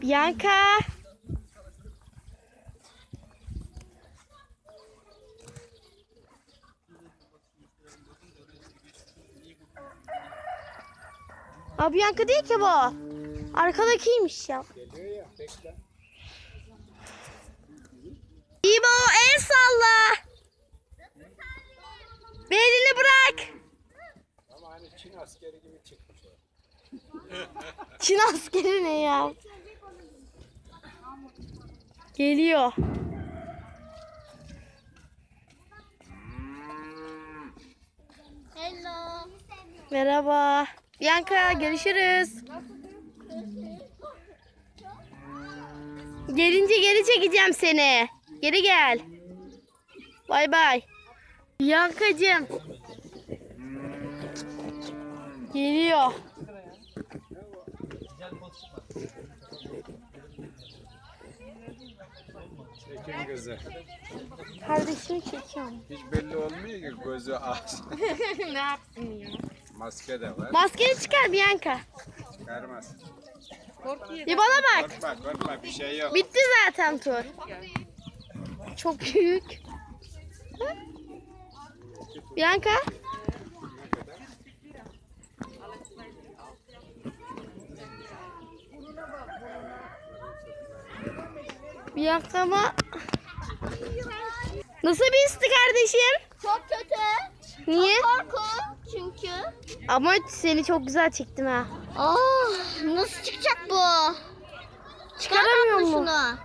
Bianca. Aa, Bianca değil ki bu. Arkadakiymiş ya. Geliyor ya bekle. İbo el salla. Belini bırak. Ama hani Çin askeri gibi çıkmış o. Çin askeri ne ya? Geliyor. Hello. Merhaba. Bianca görüşürüz. Gelince geri çekeceğim seni. Geri gel. Bay bay. Bianca'cığım. Geliyor. Çekin kızı. Kardeşimi çekiyorum. Hiç belli olmuyor ki gözü ağzı. ne yapsın ya? Maske de var. Maskeni çıkar Bianca. Çıkarmaz. Bir bana bak. Korkma korkma bir şey yok. Bitti zaten tur. Çok büyük. Bianca. Bianca ama Nasıl bir histi kardeşim? Çok kötü. Niye? Korku. Çünkü. Ama seni çok güzel çektim ha. Oh, nasıl çıkacak bu? Çıkaramıyor mu? Şunu.